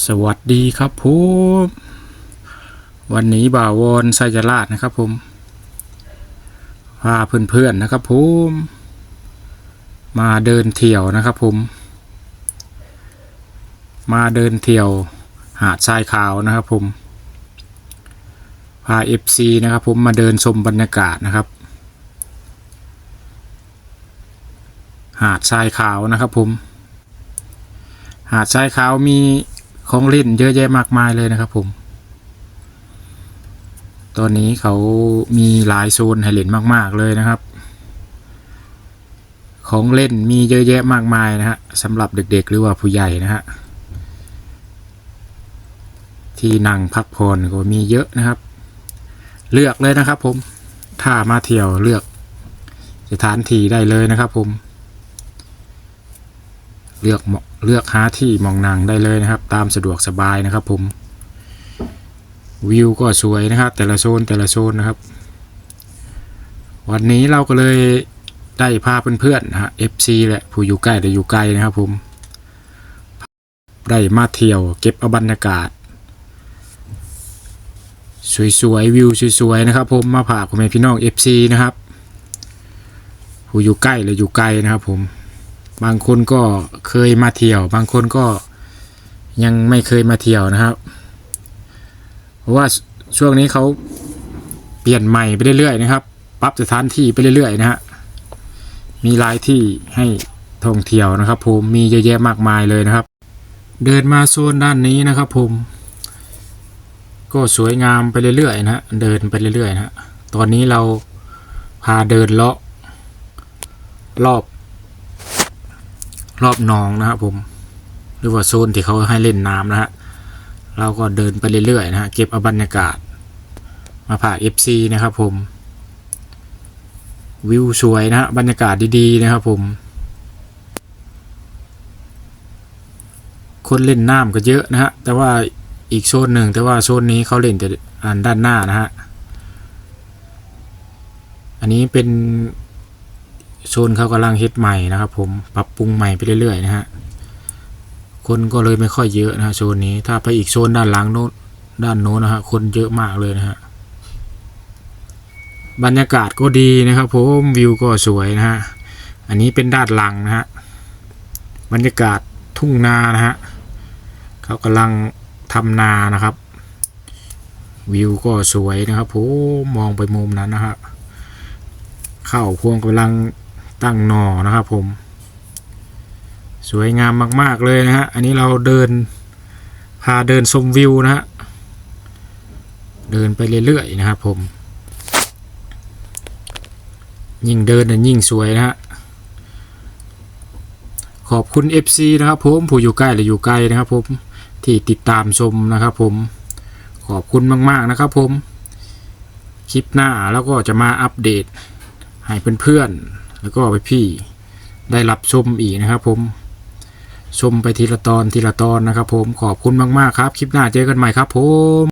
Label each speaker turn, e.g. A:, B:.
A: สวัสดีครับผมวันนี้บ่าววอนไซจราชนะครับผมพาเพื่อนๆนะครับผมมาเดินเที่ยวนะครับผม มาเดินเที่ยวหาดทรายขาวนะครับผมพา FC นะครับผมมาเดินชมบรรยากาศนะครับ หาดทรายขาวนะครับผมหาดทรายขาวมี ของเล่นเยอะแยะมากมายเลยนะครับผม ตอนนี้เขามีหลายโซนให้เล่นมาก ๆ เลยนะครับ ของเล่นมีเยอะแยะมากมายนะฮะสำหรับเด็กๆ หรือว่าผู้ใหญ่นะฮะที่นั่งพักผ่อนก็มีเยอะนะครับ เลือกเลยนะครับผมถ้ามาเที่ยวเลือกสถานที่ได้เลยนะครับผม เลือกเหาะเลือกหาที่มองนั่งได้เลยนะครับ ตามสะดวกสบายนะครับผมวิวก็สวยนะครับ แต่ละโซนแต่ละโซนนะครับ วันนี้เราก็เลยได้พาเพื่อนๆนะฮะ FC แหละผู้อยู่ใกล้แต่อยู่ไกลนะครับผมได้มาเที่ยวเก็บเอาบรรยากาศ สวยๆวิวสวยๆนะครับ ผมมาพาผมเป็นพี่น้อง FC นะครับผู้อยู่ใกล้หรืออยู่ไกลนะครับผม บางคนก็เคยมาเที่ยว บางคนก็ยังไม่เคยมาเที่ยวนะครับ เพราะว่าช่วงนี้เขาเปลี่ยนใหม่ไปเรื่อยๆนะครับ ปรับสถานที่ไปเรื่อยๆนะฮะมีหลายที่ให้ท่องเที่ยวนะครับ ผมมีเยอะแยะมากมายเลยนะครับ เดินมาโซนด้านนี้นะครับ ผม ก็สวยงามไปเรื่อยๆนะฮะเดินไปเรื่อยๆนะฮะตอนนี้เราพาเดินเลาะรอบ รอบหนองนะครับผม หรือว่าโซนที่เขาให้เล่นน้ำนะฮะเราก็เดินไปเรื่อยๆนะฮะเก็บเอาบรรยากาศ มาผ่า FC นะครับผม วิวสวยนะฮะบรรยากาศดีๆนะครับผมคนเล่นน้ำก็เยอะนะฮะ แต่ว่าอีกโซนหนึ่งแต่ว่าโซนนี้เขาเล่นแต่อันด้านหน้านะฮะ อันนี้เป็น โซนเขากำลังเฮ็ดใหม่นะครับ ผมปรับปรุงใหม่ไปเรื่อยๆนะฮะคนก็เลยไม่ค่อยเยอะนะฮะโซนนี้ ถ้าไปอีกโซนด้านหลังโน้นด้านโน้นนะฮะคนเยอะมากเลยนะฮะบรรยากาศก็ดีนะครับ ผมวิวก็สวยนะฮะอันนี้เป็นด้านหลังนะฮะบรรยากาศทุ่งนานะฮะเขากำลังทำนานะครับ วิวก็สวยนะครับผมมองไปมุมนั้นนะครับข้าวพวงกำลัง ตั้งหนอนะครับผม สวยงามมาก ๆ เลยนะฮะ อันนี้เราเดิน พาเดินชมวิวนะฮะ เดินไปเรื่อยๆนะครับผม ยิ่งเดินยิ่งสวยนะฮะ ขอบคุณ FC นะครับผม ผู้อยู่ใกล้หรืออยู่ไกลนะครับผม ที่ติดตามชมนะครับผม ขอบคุณมากๆนะครับผม คลิปหน้าแล้วก็จะมาอัปเดตให้เพื่อนๆ แล้วก็ไปพี่ได้รับชมอีกนะครับผมชมไปทีละตอนทีละตอนนะครับผมขอบคุณมาก ๆ ครับ คลิปหน้าเจอกันใหม่ครับผม